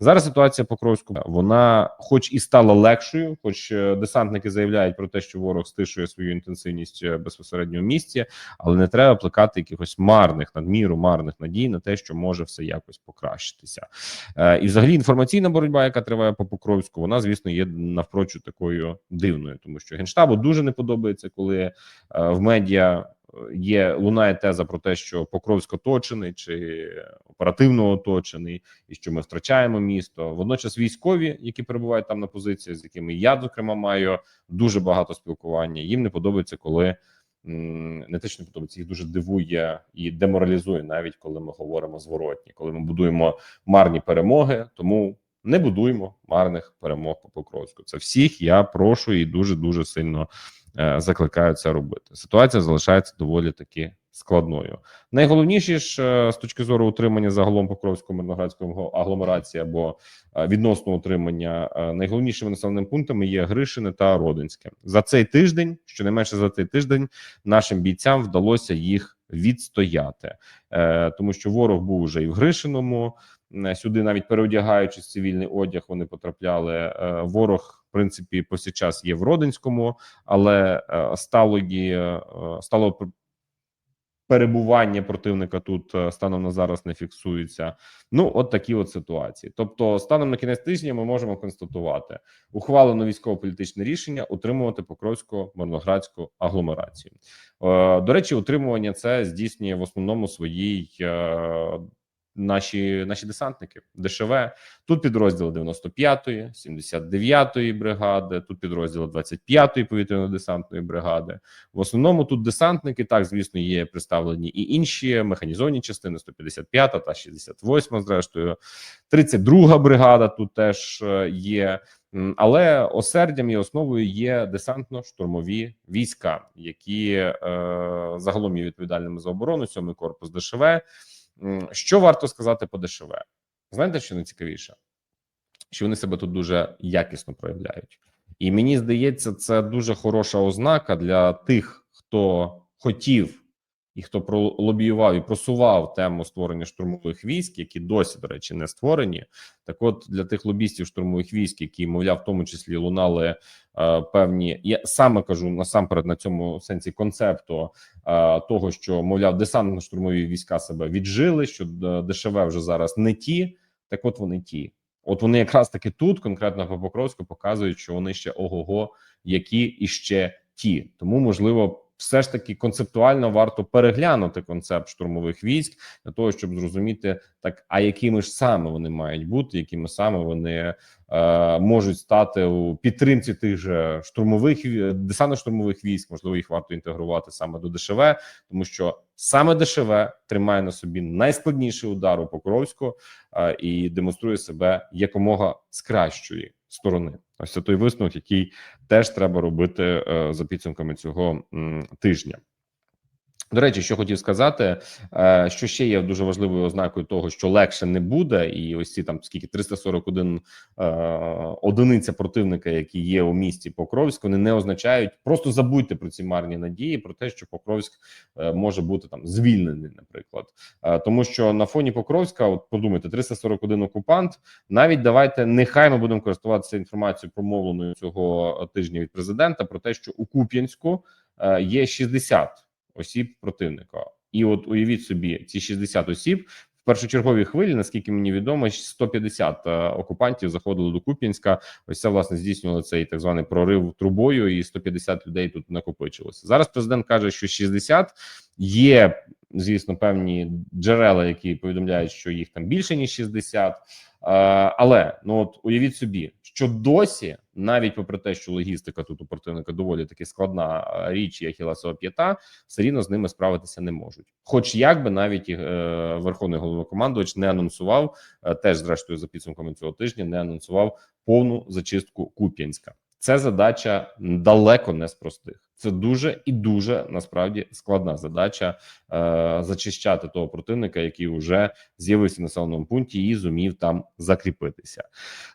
Зараз ситуація по Покровську вона, хоч і стала легшою, хоч е, десантники заявляють про те, що ворог стишує свою інтенсивність е, безпосередньо в місті, але не треба плекати якихось марних надміру, марних надій на те, що може все якось покращитися. Е, і, взагалі, інформаційна боротьба, яка триває по Покровську, вона звісно є навпрочу такою дивною, тому що генштабу дуже не подобається, коли е, в медіа є лунає теза про те, що Покровськ оточений чи оперативно оточений, і що ми втрачаємо місто. Водночас військові, які перебувають там на позиції, з якими я зокрема маю дуже багато спілкування. Їм не подобається, коли не те, що не подобається, їх дуже дивує і деморалізує, навіть коли ми говоримо зворотні, коли ми будуємо марні перемоги, тому. Не будуємо марних перемог по Покровську. Це всіх я прошу і дуже дуже сильно е, закликаю це робити. Ситуація залишається доволі таки складною. Найголовніше ж е, з точки зору утримання загалом Покровської мирноградської агломерації або е, відносно утримання найголовнішими населеними пунктами є Гришине та Родинське. За цей тиждень, щонайменше за цей тиждень, нашим бійцям вдалося їх відстояти, тому що ворог був вже і в Гришиному. Сюди навіть переодягаючись цивільний одяг, вони потрапляли. Ворог, принципі, повсякчас є в Родинському, але е, сталої е, стало перебування противника тут е, станом на зараз не фіксується. Ну, от такі от ситуації. Тобто, станом на кінець тижня ми можемо констатувати ухвалено військово-політичне рішення утримувати Покровську мирноградську агломерацію. До речі, утримування це здійснює в основному своїй. Наші наші десантники ДШВ тут підрозділи 95-ї, 79-ї бригади, тут підрозділи 25-ї повітряно-десантної бригади. В основному тут десантники. Так, звісно, є представлені і інші механізовані частини 155 та 68, зрештою, 32 бригада тут теж е, є. Але осердям і основою є десантно-штурмові війська, які е, загалом є відповідальними за оборону, сьомий корпус ДШВ. Що варто сказати по ДШВ? Знаєте, що найцікавіше? Що вони себе тут дуже якісно проявляють, і мені здається, це дуже хороша ознака для тих, хто хотів і хто пролобіював і просував тему створення штурмових військ, які досі, до речі, не створені. Так, от для тих лобістів штурмових військ, які мовляв, в тому числі лунали е, певні, я саме кажу насамперед на цьому сенсі концепту е, того, що мовляв, десантно-штурмові війська себе віджили, що е, ДШВ вже зараз не ті. Так, от вони ті. От вони якраз таки тут, конкретно по Покровську, показують, що вони ще ого-го, які іще ті. Тому можливо. Все ж таки концептуально варто переглянути концепт штурмових військ для того, щоб зрозуміти так, а якими ж саме вони мають бути, якими саме вони е, можуть стати у підтримці тих же штурмових десантно-штурмових військ. Можливо, їх варто інтегрувати саме до ДШВ, тому що саме ДШВ тримає на собі найскладніший удар у Покровську е, і демонструє себе якомога з кращої сторони. Ось це той висновок, який теж треба робити е, за підсумками цього тижня. До речі, що хотів сказати, е, що ще є дуже важливою ознакою того, що легше не буде, і ось ці там скільки 341 е, одиниця противника, які є у місті Покровськ, вони не означають просто забудьте про ці марні надії, про те, що Покровськ е, може бути там звільнений, наприклад, тому що на фоні Покровська, от подумайте, 341 окупант. Навіть давайте нехай ми будемо користуватися інформацією промовленою цього тижня від президента про те, що у Куп'янську є 60 осіб противника, і от уявіть собі, ці 60 осіб в першочерговій хвилі, наскільки мені відомо, 150 е, окупантів заходили до Куп'янська. Ось це власне здійснювали цей так званий прорив трубою, і 150 людей тут накопичилося. Зараз президент каже, що 60 є. Звісно, певні джерела, які повідомляють, що їх там більше ніж 60. Е, але ну от уявіть собі, що досі, навіть попри те, що логістика тут у противника доволі таки складна е, річ, і ахілесова п'ята, все рівно з ними справитися не можуть. Хоч як би навіть е, верховний головнокомандувач не анонсував, е, теж зрештою за підсумками цього тижня, не анонсував повну зачистку Куп'янська. Це задача далеко не з простих. Це дуже і дуже насправді складна задача е, зачищати того противника, який вже з'явився в населеному пункті і зумів там закріпитися.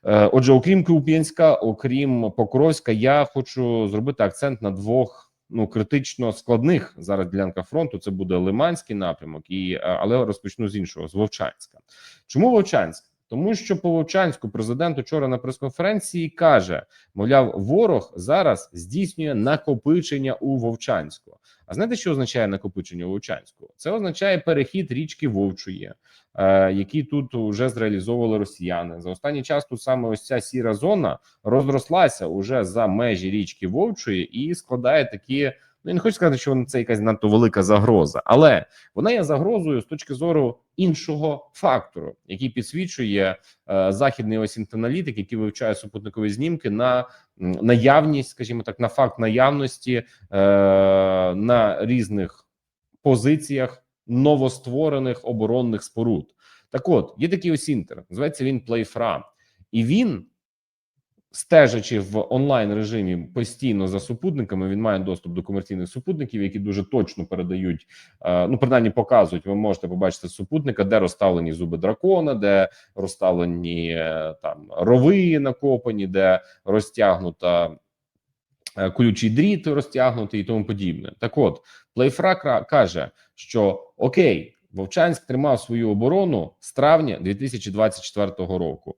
Е, отже, окрім Куп'янська, окрім Покровська, я хочу зробити акцент на двох ну критично складних зараз ділянках фронту. Це буде Лиманський напрямок, і е, але розпочну з іншого з Вовчанська. Чому Вовчанськ? Тому що по Вовчанську президент учора на прес-конференції каже: мовляв, ворог зараз здійснює накопичення у Вовчанську. А знаєте, що означає накопичення у Вовчанську? Це означає перехід річки Вовчує, е, який тут вже зреалізовували росіяни. За останній час тут саме ось ця сіра зона розрослася уже за межі річки Вовчує і складає такі. Ну, я не хочу сказати, що це якась надто велика загроза, але вона є загрозою з точки зору іншого фактору, який підсвічує е, західний осінтерналітик, який вивчає супутникові знімки на наявність, скажімо так, на факт наявності е, на різних позиціях новостворених оборонних споруд. Так, от є такий осінтер, називається він Playfra, і він стежачи в онлайн режимі постійно за супутниками, він має доступ до комерційних супутників, які дуже точно передають, е, ну принаймні показують. Ви можете побачити супутника, де розставлені зуби дракона, де розставлені е, там рови накопані, де розтягнута е, колючий дріт розтягнутий і тому подібне. Так, от Плейфра каже, що окей, Вовчанськ тримав свою оборону з травня 2024 року.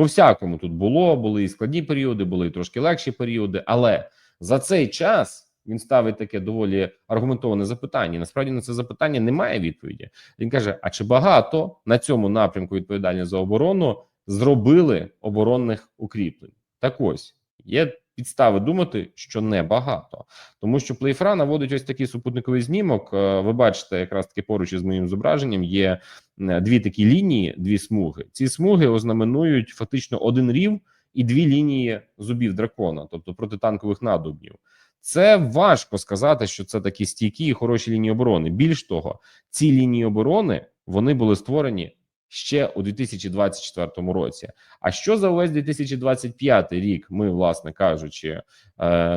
По всякому тут було, були і складні періоди, були і трошки легші періоди, але за цей час він ставить таке доволі аргументоване запитання. Насправді на це запитання немає відповіді. Він каже: а чи багато на цьому напрямку відповідальні за оборону зробили оборонних укріплень? Так ось є підстави думати, що небагато, тому що Плейфра наводить ось такий супутниковий знімок. Е, Ви бачите, якраз таки поруч із моїм зображенням є е, дві такі лінії, дві смуги. Ці смуги ознаменують фактично один рів і дві лінії зубів дракона, тобто протитанкових надубнів. Це важко сказати, що це такі стійкі і хороші лінії оборони. Більш того, ці лінії оборони вони були створені ще у 2024 році. А що за увесь 2025 рік ми, власне кажучи, е,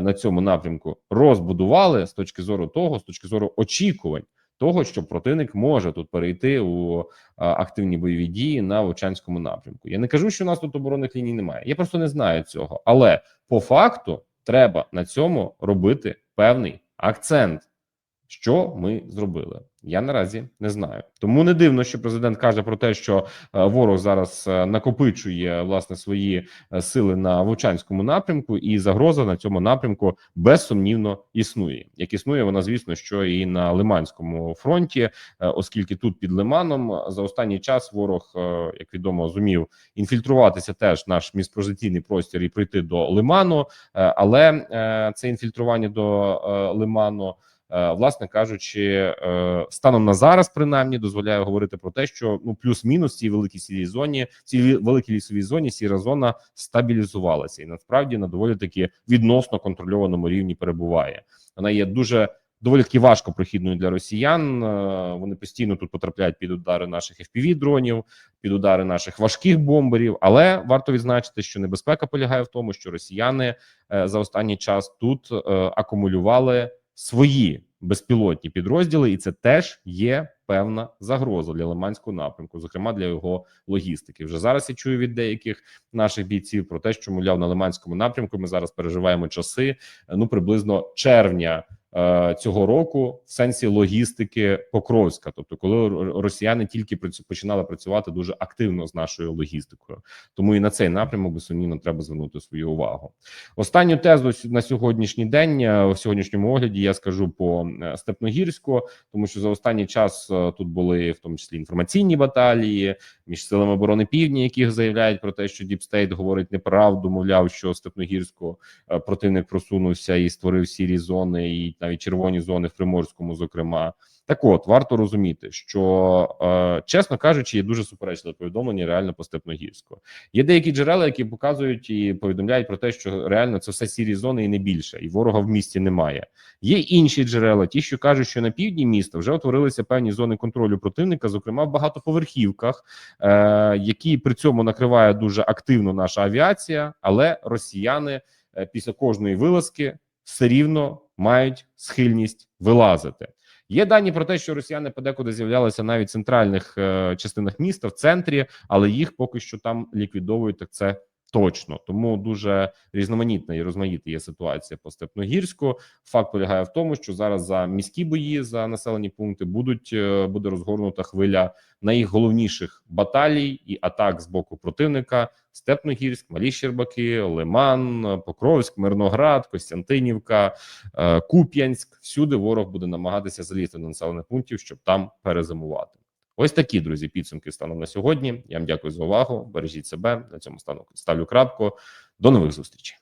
на цьому напрямку розбудували з точки зору того, з точки зору очікувань того, що противник може тут перейти у е, активні бойові дії на Вовчанському напрямку. Я не кажу, що у нас тут оборонних ліній немає. Я просто не знаю цього. Але по факту треба на цьому робити певний акцент. Що ми зробили? Я наразі не знаю. Тому не дивно, що президент каже про те, що е, ворог зараз е, накопичує власне свої е, сили на Вовчанському напрямку, і загроза на цьому напрямку безсумнівно існує. Як існує вона, звісно, що і на Лиманському фронті, оскільки тут під Лиманом за останній час ворог, як відомо, зумів інфільтруватися теж наш міжпрожитійний простір і прийти до Лиману, але це інфільтрування до Лиману. Е, Власне кажучи, е, станом на зараз, принаймні, дозволяє говорити про те, що ну плюс-мінус цій великій сірій зоні, цій великій лісовій зоні сіра зона стабілізувалася і насправді на доволі таки відносно контрольованому рівні перебуває. Вона є дуже доволі таки важко прохідною для росіян. Е, Вони постійно тут потрапляють під удари наших fpv дронів, під удари наших важких бомберів. Але варто відзначити, що небезпека полягає в тому, що росіяни за останній час тут акумулювали свої безпілотні підрозділи, і це теж є певна загроза для Лиманського напрямку, зокрема для його логістики. Вже зараз я чую від деяких наших бійців про те, що мовляв на Лиманському напрямку ми зараз переживаємо часи ну приблизно червня. Е, Цього року в сенсі логістики Покровська, тобто, коли росіяни тільки починали працювати дуже активно з нашою логістикою, тому і на цей напрямок безсумнівно треба звернути свою увагу. Останню тезу на сьогоднішній день е, в сьогоднішньому огляді я скажу по е, Степногірську, тому що за останній час тут були в тому числі інформаційні баталії між силами оборони півдня, яких заявляють про те, що Діпстейт говорить неправду, мовляв, що Степногірську противник просунувся і створив сірі зони, і навіть червоні зони в Приморському, зокрема. Так от варто розуміти, що е, чесно кажучи, є дуже суперечливе повідомлення реально по Степногірську. Є деякі джерела, які показують і повідомляють про те, що реально це все сірі зони і не більше, і ворога в місті немає. Є інші джерела, ті, що кажуть, що на півдні міста вже утворилися певні зони контролю противника, зокрема в багатоповерхівках, е, які при цьому накриває дуже активно наша авіація, але росіяни е, після кожної вилазки все рівно мають схильність вилазити. Є дані про те, що росіяни подекуди з'являлися навіть в центральних е, частинах міста, в центрі, але їх поки що там ліквідовують. Так це Точно тому дуже різноманітна і розмаїта є ситуація по Степногірську. Факт полягає в тому, що зараз за міські бої за населені пункти будуть е, буде розгорнута хвиля найголовніших баталій і атак з боку противника: Степногірськ, Малі Щербаки, Лиман, Покровськ, Мирноград, Костянтинівка, е, Куп'янськ. Всюди ворог буде намагатися залізти до населених пунктів, щоб там перезимувати. Ось такі друзі підсумки станом на сьогодні. Я вам дякую за увагу. Бережіть себе на цьому стану ставлю крапку. До нових зустрічей.